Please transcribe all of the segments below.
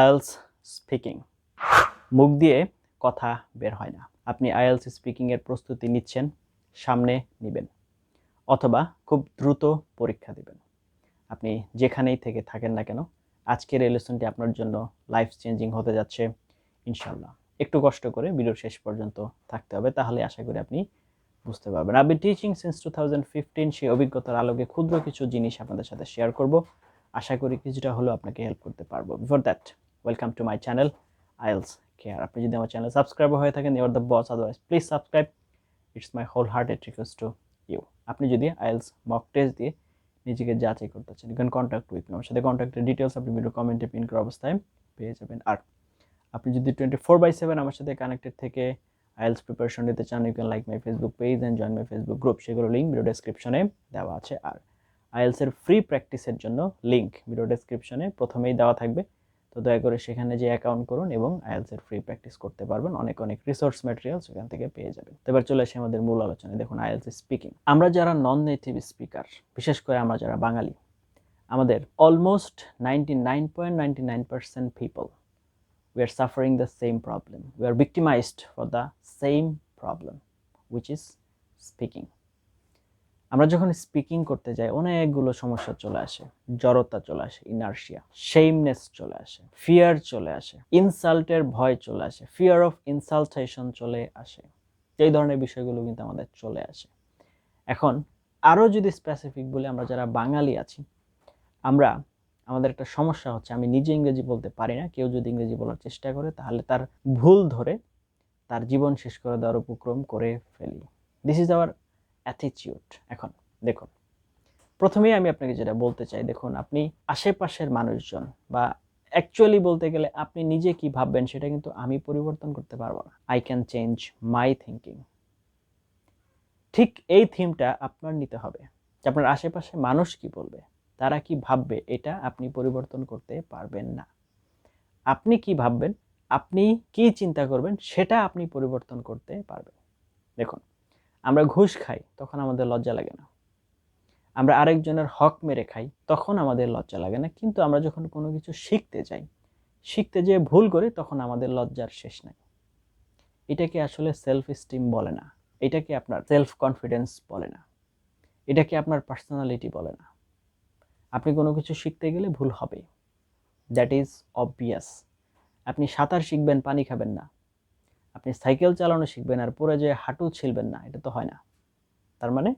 IELTS speaking. মুখ দিয়ে কথা বের হয় না। আপনি আয়েলস স্পিকিংয়ের প্রস্তুতি নিচ্ছেন, সামনে নেবেন, অথবা খুব দ্রুত পরীক্ষা দিবেন। আপনি যেখানেই থেকে থাকেন না কেন, আজকের এই লেসনটি আপনার জন্য লাইফ চেঞ্জিং হতে যাচ্ছে ইনশাল্লাহ একটু কষ্ট করে ভিডিওর শেষ পর্যন্ত থাকতে হবে, তাহলে আশা করি আপনি বুঝতে পারবেন। আবি teaching since two thousand fifteen সেই অভিজ্ঞতার আলোকে ক্ষুদ্র কিছু জিনিস আপনাদের সাথে শেয়ার করব। আশা করি কিছুটা হলেও আপনাকে হেল্প করতে পারব। Before that welcome to my channel IELTS care আপনি যদি আমার চ্যানেল সাবস্ক্রাইবার হয়ে থাকেন you're the boss otherwise please subscribe it's my whole hearted request to you আপনি যদি আইলস মক টেস্ট দিয়ে নিজেকে যাচাই করতে চান ইউ কন্ট্যাক্ট উইথ আমার সাথে কন্ট্যাক্টের ডিটেলস আপনি ভিডিও কমেন্টে পিন করা অবস্থায় পেয়ে যাবেন। আর আপনি যদি টোয়েন্টি ফোর বাই সেভেন আমার সাথে কানেক্টেড থেকে আইএলস প্রিপারেশন নিতে চান you can like my Facebook page and join my Facebook group সেগুলো লিঙ্ক ভিডিও ডেসক্রিপশনে দেওয়া আছে। আর আইএলসের ফ্রি প্র্যাকটিসের জন্য লিঙ্ক ভিডিও ডেসক্রিপশনে প্রথমেই দেওয়া থাকবে। তো দয়া করে সেখানে যে অ্যাকাউন্ট করুন এবং আইএলসের ফ্রি প্র্যাকটিস করতে পারবেন। অনেক অনেক রিসোর্স ম্যাটেরিয়াল সেখান থেকে পেয়ে যাবেন। তো এবার চলে আসে আমাদের মূল আলোচনায়। দেখুন আইএলস স্পিকিং আমরা যারা নন নেটিভ স্পিকার বিশেষ করে আমরা যারা বাঙালি আমাদের almost ninety nine point ninety nine percent people we are suffering the same problem We are victimized for the same problem, which is speaking. আমরা যখন স্পিকিং করতে যাই, অনেকগুলো সমস্যা চলে আসে। জড়তা চলে আসে ইনার্শিয়া শেমনেস চলে আসে ফিয়ার চলে আসে ইনসাল্টের ভয় চলে আসে ফিয়ার অফ ইনসালটেশন চলে আসে। এই ধরনের বিষয়গুলো কিন্তু আমাদের চলে আসে। এখন, আরও যদি স্পেসিফিক বলে, আমরা যারা বাঙালি আছি, আমরা, আমাদের একটা সমস্যা হচ্ছে, আমি নিজে ইংরেজি বলতে পারি না, কেউ যদি ইংরেজি বলার চেষ্টা করে, তাহলে তার ভুল ধরে তার জীবন শেষ করে দেওয়ার উপক্রম করে ফেলি। দিস ইজ আওয়ার অ্যাটিটিউড এখন, দেখুন। প্রথমেই আমি আপনাকে যেটা বলতে চাই, দেখুন, আপনি আশেপাশের মানুষজন বা অ্যাকচুয়ালি বলতে গেলে আপনি নিজে কি ভাববেন সেটা কিন্তু আমি পরিবর্তন করতে পারব না। I can change my thinking ঠিক এই থিমটা আপনার নিতে হবে যে আপনার আশেপাশে মানুষ কি বলবে, তারা কি ভাববে, এটা আপনি পরিবর্তন করতে পারবেন না। আপনি কি ভাববেন, আপনি কি চিন্তা করবেন, সেটা আপনি পরিবর্তন করতে পারবেন। দেখুন আমরা ঘুষ খাই, তখন আমাদের লজ্জা লাগে না। আমরা আরেকজনের হক মেরে খাই, তখন আমাদের লজ্জা লাগে না। কিন্তু আমরা যখন কোনো কিছু শিখতে যাই, শিখতে যেয়ে ভুল করি, তখন আমাদের লজ্জার শেষ নাই। এটাকে আসলে সেলফ স্টিম বলে না। এটাকে আপনার সেলফ কনফিডেন্স বলে না। এটাকে আপনার পার্সোনালিটি বলে না। আপনি কোনো কিছু শিখতে গেলে ভুল হবে। দ্যাট ইজ অবভিয়াস আপনি সাঁতার শিখবেন, পানি খাবেন না। আপনি সাইকেল চালানো শিখবেন আর পরে যে হাঁটু ছিলবেন না, এটা তো হয় না। তার মানে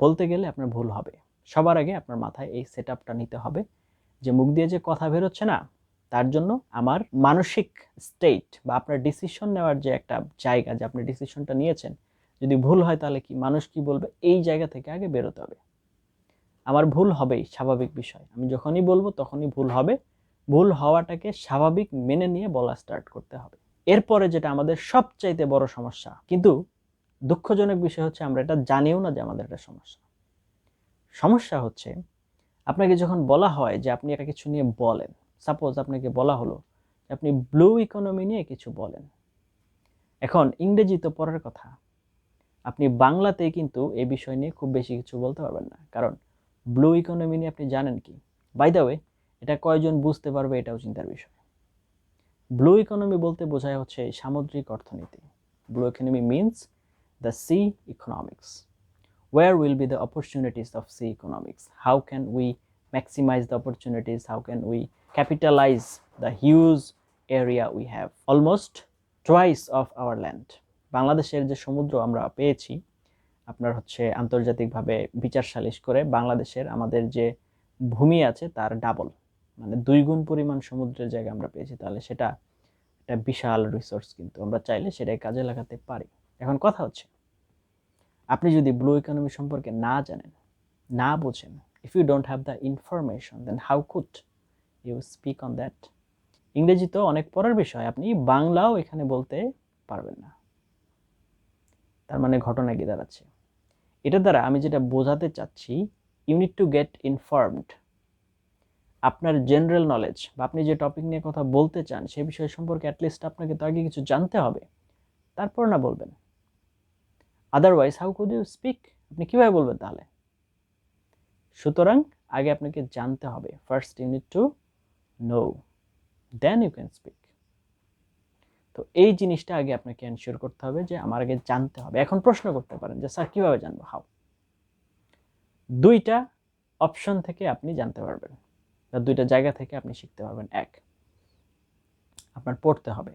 বলতে গেলে আপনার ভুল হবে। সবার আগে আপনার মাথায় এই সেট নিতে হবে যে মুখ দিয়ে যে কথা বেরোচ্ছে না, তার জন্য আমার মানসিক স্টেট বা আপনার ডিসিশন নেওয়ার যে একটা জায়গা যে আপনি ডিসিশনটা নিয়েছেন, যদি ভুল হয় তাহলে কি মানুষ কি বলবে? এই জায়গা থেকে আগে বেরোতে হবে। আমার ভুল হবেই, স্বাভাবিক বিষয়। আমি যখনই বলব তখনই ভুল হবে। ভুল হওয়াটাকে স্বাভাবিক মেনে নিয়ে বলা স্টার্ট করতে হবে। এরপরে যেটা আমাদের সবচাইতে বড় সমস্যা, কিন্তু দুঃখজনক বিষয় হচ্ছে আমরা এটা জানিও না যে আমাদের একটা সমস্যা। সমস্যা হচ্ছে, আপনাকে যখন বলা হয় যে আপনি একটা কিছু নিয়ে বলেন সাপোজ আপনাকে বলা হলো আপনি ব্লু ইকোনমি নিয়ে কিছু বলেন। এখন ইংরেজি তো পরের কথা। আপনি বাংলাতে কিন্তু এই বিষয় নিয়ে খুব বেশি কিছু বলতে পারবেন না, কারণ ব্লু ইকোনমি নিয়ে আপনি জানেন কি? বাই দ্য ওয়ে এটা কয়জন বুঝতে পারবে এটাও চিন্তার বিষয়। ব্লু ইকোনমি বলতে বোঝায় হচ্ছে সামুদ্রিক অর্থনীতি। Blue economy means the sea economics where will be the opportunities of sea economics how can we maximise the opportunities how can we capitalise the huge area we have almost thrice of our land বাংলাদেশের যে সমুদ্র আমরা পেয়েছি, আপনার হচ্ছে আন্তর্জাতিকভাবে বিচার সালিশ করে বাংলাদেশের আমাদের যে ভূমি আছে, তার ডাবল মানে দুই গুণ পরিমাণ সমুদ্রের জায়গা আমরা পেয়েছি, তাহলে সেটা একটা বিশাল রিসোর্স কিন্তু আমরা চাইলে সেটাই কাজে লাগাতে পারি। এখন কথা হচ্ছে, আপনি যদি ব্লু ইকোনমি সম্পর্কে না জানেন, না বোঝেন if you don't have the information then how could you speak on that ইংরেজি তো অনেক পরের বিষয়, আপনি বাংলাও এখানে বলতে পারবেন না। তার মানে ঘটনা কি দাঁড়াচ্ছে? এটা দ্বারা আমি যেটা বোঝাতে চাচ্ছি you need to get informed আপনার জেনারেল নলেজ বা আপনি যে টপিক নিয়ে কথা বলতে চান, সে বিষয় সম্পর্কে অ্যাটলিস্ট আপনাকে তো আগে কিছু জানতে হবে। তারপর না বলবেন। Otherwise how could you speak আপনি কীভাবে বলবেন তাহলে? সুতরাং আগে আপনাকে জানতে হবে। First you need to know then you can speak তো এই জিনিসটা আগে আপনাকে এনশিওর করতে হবে যে আমার আগে জানতে হবে। এখন প্রশ্ন করতে পারেন যে, স্যার, কীভাবে জানব? হাও। দুইটা অপশন থেকে আপনি জানতে পারবেন। দুইটা জায়গা থেকে আপনি শিখতে পারবেন, এক। আপনার পড়তে হবে।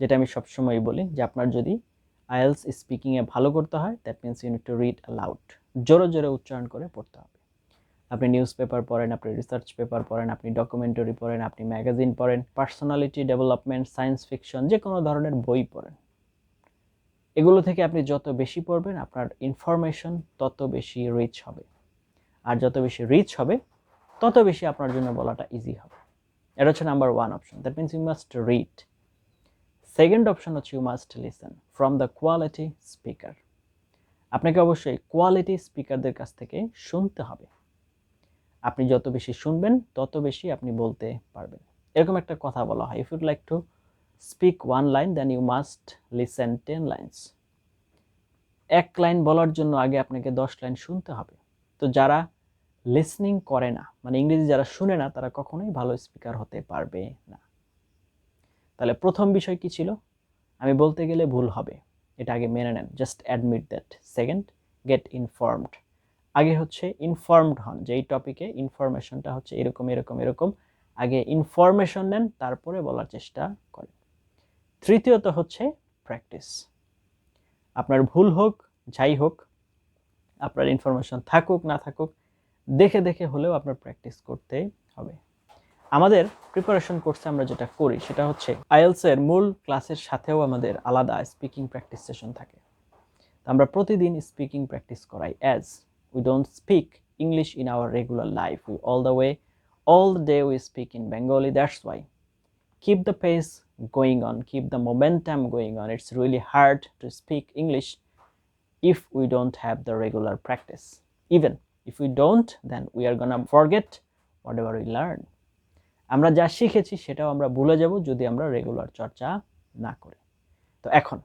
যেটা আমি সবসময় বলি যে আপনার যদি আইএলস স্পিকিংয়ে ভালো করতে হয় that means you need to read aloud জোরে জোরে উচ্চারণ করে পড়তে হবে। আপনি নিউজ পেপার পড়েন, আপনি রিসার্চ পেপার পড়েন, আপনি ডকুমেন্টারি পড়েন, আপনি ম্যাগাজিন পড়েন পার্সোনালিটি ডেভেলপমেন্ট সায়েন্স ফিকশন যে কোনো ধরনের বই পড়েন। এগুলো থেকে আপনি যত বেশি পড়বেন, আপনার ইনফরমেশন তত বেশি রিচ হবে। আর যত বেশি রিচ হবে তত বেশি আপনার জন্য বলাটা ইজি হবে। এটা হচ্ছে number one option that means you must read second option হচ্ছে you must listen from the quality speaker আপনাকে অবশ্যই কোয়ালিটি স্পিকারদের কাছ থেকে শুনতে হবে। আপনি যত বেশি শুনবেন, তত বেশি আপনি বলতে পারবেন। এরকম একটা কথা বলা হয়। If you'd like to speak one line then you must listen ten lines এক লাইন বলার জন্য আগে আপনাকে দশ লাইন শুনতে হবে। তো যারা লিসনিং করে না। মানে ইংরেজি যারা শুনে না, তারা কখনোই ভালো স্পিকার হতে পারবে না। তাহলে প্রথম বিষয় কি ছিল? আমি বলতে গেলে ভুল হবে। এটা আগে মেনে নেন। Just admit that second get informed আগে হচ্ছে ইনফর্মড হন। যে এই টপিকে ইনফরমেশনটা হচ্ছে এরকম এরকম এরকম। আগে ইনফরমেশন নেন, তারপরে বলার চেষ্টা করেন। তৃতীয়ত হচ্ছে প্র্যাকটিস আপনার ভুল হোক, যাই হোক, আপনার ইনফরমেশন থাকুক, না থাকুক দেখে দেখে হলেও আপনার প্র্যাকটিস করতেই হবে। আমাদের প্রিপারেশন কোর্সে আমরা যেটা করি সেটা হচ্ছে আইএলসের মূল ক্লাসের সাথেও আমাদের আলাদা স্পিকিং প্র্যাকটিস সেশন থাকে। আমরা প্রতিদিন স্পিকিং প্র্যাকটিস করাই as we don't speak English in our regular life we all the way all the day we speak in Bengali that's why keep the pace going on keep the momentum going on it's really hard to speak English if we don't have the regular practice even if we don't, then we are gonna forget whatever we learn. আমরা যা শিখেছি সেটাও আমরা ভুলে যাব যদি আমরা regular চর্চা না করি তো এখন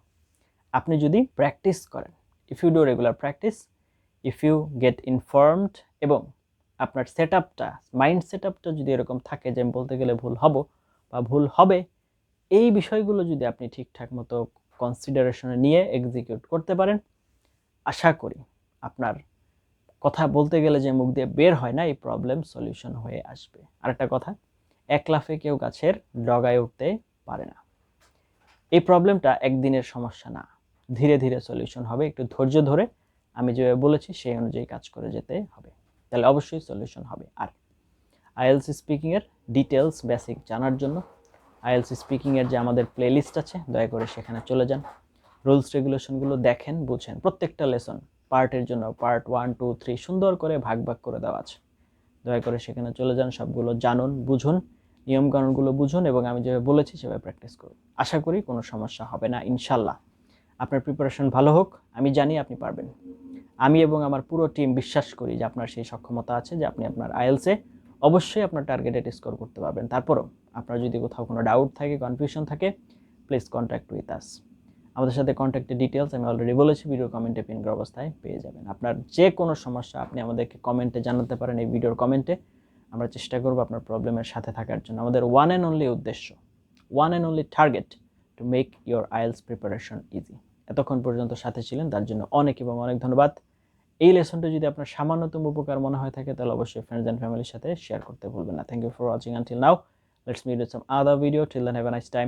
আপনি যদি প্র্যাকটিস করেন if you do regular practice if you get informed এবং আপনার সেট আপটা মাইন্ড সেট আপটা যদি এরকম থাকে যে বলতে গেলে ভুল হব বা ভুল হবে এই বিষয়গুলো যদি আপনি ঠিকঠাক মতো কনসিডারেশনে নিয়ে এক্সিকিউট করতে পারেন আশা করি আপনার কথা বলতে গেলে যে মুখ দিয়ে বের হয় না, এই প্রবলেম সলিউশন হয়ে আসবে। আরেকটা কথা, এক লাফে কেউ গাছের ডগায় উঠতে পারে না। এই প্রবলেমটা একদিনের সমস্যা না। ধীরে ধীরে সলিউশন হবে। একটু ধৈর্য ধরে আমি যেভাবে বলেছি, সেই অনুযায়ী কাজ করে যেতে হবে। তাহলে অবশ্যই সলিউশন হবে। আর আইএলসি স্পিকিংয়ের ডিটেলস বেসিক জানার জন্য আইএলসি স্পিকিংয়ের যে আমাদের প্লেলিস্ট আছে, দয়া করে সেখানে চলে যান। রুলস রেগুলেশনগুলো দেখেন, বুঝেন। প্রত্যেকটা লেসন পার্টের জন্য পার্ট ওয়ান, টু, থ্রি সুন্দর করে ভাগ ভাগ করে দেওয়া আছে। দয়া করে সেখানে চলে যান, সবগুলো জানুন, বুঝুন, নিয়মকানুনগুলো বুঝুন এবং আমি যেভাবে বলেছি সেভাবে প্র্যাকটিস করুন। আশা করি কোনো সমস্যা হবে না, ইনশাল্লাহ। আপনার প্রিপারেশন ভালো হোক, আমি জানি আপনি পারবেন। আমি এবং আমার পুরো টিম বিশ্বাস করি যে আপনার সেই সক্ষমতা আছে, যে আপনি আপনার আইএলসে অবশ্যই আপনার টার্গেটেড স্কোর করতে পারবেন। তারপরও আপনার যদি কোথাও কোনো ডাউট থাকে কনফিউশন থাকে প্লিজ কন্ট্যাক্ট উইথ আস আমাদের সাথে কন্ট্যাক্টের ডিটেলস আমি অলরেডি বলেছি ভিডিও কমেন্টে পিন করা অবস্থায় পেয়ে যাবেন। আপনার যে কোনো সমস্যা আপনি আমাদেরকে কমেন্টে জানাতে পারেন, এই ভিডিওর কমেন্টে আমরা চেষ্টা করব আপনার প্রবলেমের সাথে থাকার জন্য। আমাদের ওয়ান অ্যান্ড অনলি উদ্দেশ্য one and only target to make your IELTS preparation easy এতক্ষণ পর্যন্ত সাথে ছিলেন, তার জন্য অনেক এবং অনেক ধন্যবাদ। এই লেসনটা যদি আপনার সামান্যতম উপকার মনে হয় থাকে, তাহলে অবশ্যই ফ্রেন্ডস অ্যান্ড ফ্যামিলির সাথে শেয়ার করতে ভুলবেন না। Thank you for watching until now let's meet some other video till then have a nice time